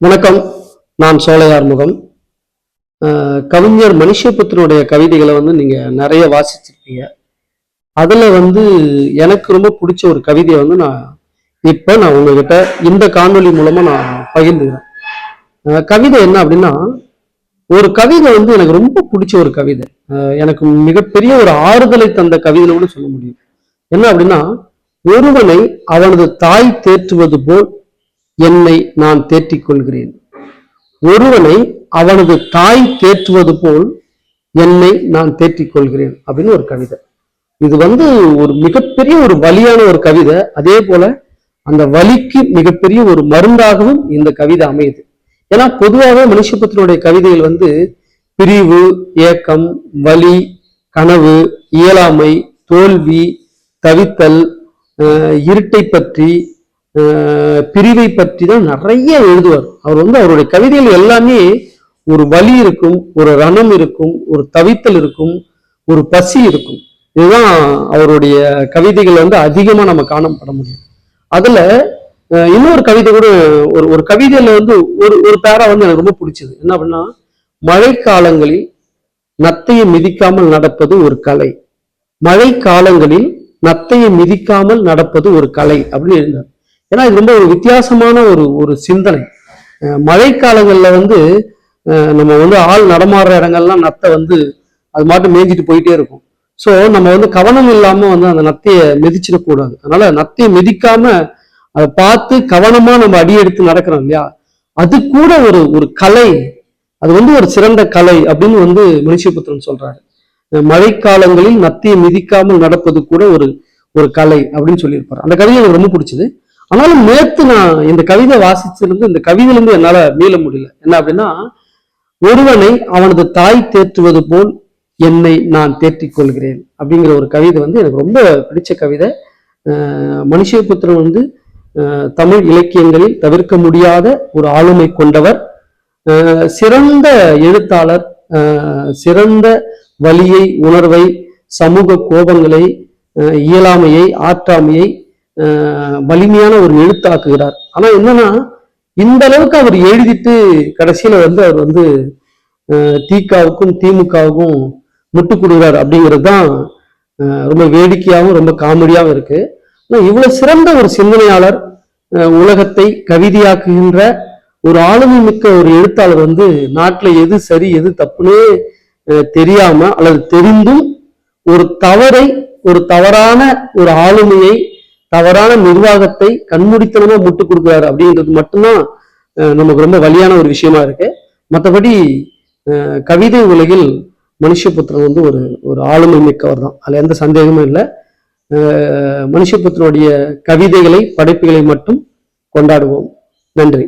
வணக்கம். நான் சோழையார் முகம். கவிஞர் மனுஷபுத்தனுடைய கவிதைகளை வந்து நீங்கள் நிறைய வாசிச்சிருக்கீங்க. அதில் வந்து எனக்கு ரொம்ப பிடிச்ச ஒரு கவிதையை வந்து நான் இப்போ நான் உங்ககிட்ட இந்த காணொலி மூலமாக நான் பகிர்ந்துக்கிறேன். கவிதை என்ன அப்படின்னா ஒரு கவிதை வந்து எனக்கு ரொம்ப பிடிச்ச ஒரு கவிதை. எனக்கு மிகப்பெரிய ஒரு ஆறுதலை தந்த கவிதைன்னு கூட சொல்ல முடியும். என்ன அப்படின்னா ஒருவனை அவனது தாய் தேற்றுவது போல் என்னை நான் தேற்றிக் கொள்கிறேன் ஒருவனை அவனது தாய் தேற்றுவது போல் என்னை நான் தேற்றிக் கொள்கிறேன் அப்படின்னு ஒரு கவிதை. இது வந்து ஒரு மிகப்பெரிய ஒரு வலியான ஒரு கவிதை. அதே போல அந்த வலிக்கு மிகப்பெரிய ஒரு மருந்தாகவும் இந்த கவிதை அமையுது. ஏன்னா பொதுவாகவே மனுஷபுத்திரனுடைய கவிதைகள் வந்து பிரிவு ஏக்கம் வலி கனவு இயலாமை தோல்வி தவித்தல் இருட்டை பற்றி பிரிவை பற்றி தான் நிறைய எழுதுவார். அவர் வந்து அவருடைய கவிதைகள் எல்லாமே ஒரு வலி இருக்கும் ஒரு ரணம் இருக்கும் ஒரு தவித்தல் இருக்கும் ஒரு பசி இருக்கும். இதுதான் அவருடைய கவிதைகள் வந்து அதிகமாக நம்ம காணப்பட முடியும். அதில் இன்னொரு கவிதை கூட ஒரு ஒரு கவிதையில் வந்து ஒரு ஒரு பேரா வந்து எனக்கு ரொம்ப பிடிச்சது. என்ன அப்படின்னா மழைக்காலங்களில் நத்தையை மிதிக்காமல் நடப்பது ஒரு கலை. மழை காலங்களில் நத்தையை மிதிக்காமல் நடப்பது ஒரு கலை அப்படின்னு எழுந்தார் ஏன்னா இது ரொம்ப ஒரு வித்தியாசமான ஒரு ஒரு சிந்தனை. மழைக்காலங்களில் வந்து நம்ம வந்து ஆள் நடமாடுற இடங்கள்லாம் நத்தை வந்து அது மாட்டு மேய்ஞ்சிட்டு போயிட்டே இருக்கும். ஸோ நம்ம வந்து கவனம் இல்லாமல் வந்து அந்த நத்தையை மிதிச்சிடக்கூடாது அதனால நத்தையை மிதிக்காம அதை பார்த்து கவனமாக நம்ம அடி எடுத்து நடக்கிறோம் இல்லையா? அது கூட ஒரு ஒரு கலை. அது வந்து ஒரு சிறந்த கலை அப்படின்னு வந்து மனுஷபுத்திரன் சொல்றாரு. மழைக்காலங்களில் நத்தியை மிதிக்காமல் நடப்பது கூட ஒரு ஒரு கலை அப்படின்னு சொல்லியிருப்பாரு. அந்த கதையை எனக்கு ரொம்ப பிடிச்சது. ஆனாலும் நேத்து நான் இந்த கவிதை வாசிச்சிருந்து இந்த கவிதையிலிருந்து என்னால மீள முடியல. என்ன அப்படின்னா ஒருவனை அவனது தாய் தேற்றுவது போல் என்னை நான் தேற்றிக் கொள்கிறேன் அப்படிங்கிற ஒரு கவிதை வந்து எனக்கு ரொம்ப பிடிச்ச கவிதை. அஹ் மனுஷபுத்திரன் வந்து தமிழ் இலக்கியங்களில் தவிர்க்க முடியாத ஒரு ஆளுமை கொண்டவர். சிறந்த எழுத்தாளர் சிறந்த வழியை உணர்வை சமூக கோபங்களை இயலாமையை ஆற்றாமையை வலிமையான ஒரு எழுத்தாக்குகிறார். ஆனா என்னன்னா இந்த அளவுக்கு அவர் எழுதிட்டு கடைசியில வந்து அவர் வந்து திகாவுக்கும் திமுகவுக்கும் முட்டு கொடுக்குறார் அப்படிங்கிறது தான் ரொம்ப வேடிக்கையாகவும் ரொம்ப காமெடியாகவும் இருக்கு. ஆனால் இவ்வளவு சிறந்த ஒரு சிந்தனையாளர் உலகத்தை கவிதையாக்குகின்ற ஒரு ஆளுமை மிக்க ஒரு எழுத்தாளர் வந்து நாட்டில் எது சரி எது தப்புன்னே தெரியாம அல்லது தெரிந்தும் ஒரு தவறை ஒரு தவறான ஒரு ஆளுமையை தவறான நிர்வாகத்தை கண்மூடித்தனமா முட்டு கொடுக்குறாரு அப்படின்றது மட்டும்தான் நமக்கு ரொம்ப வலியான ஒரு விஷயமா இருக்கு. மற்றபடி கவிதை உலகில் மனுஷபுத்திரன் வந்து ஒரு ஒரு ஆளுமை மிக்கவர் தான். அதுல எந்த சந்தேகமும் இல்லை. மனுஷபுத்திரனுடைய கவிதைகளை படைப்புகளை மட்டும் கொண்டாடுவோம். நன்றி.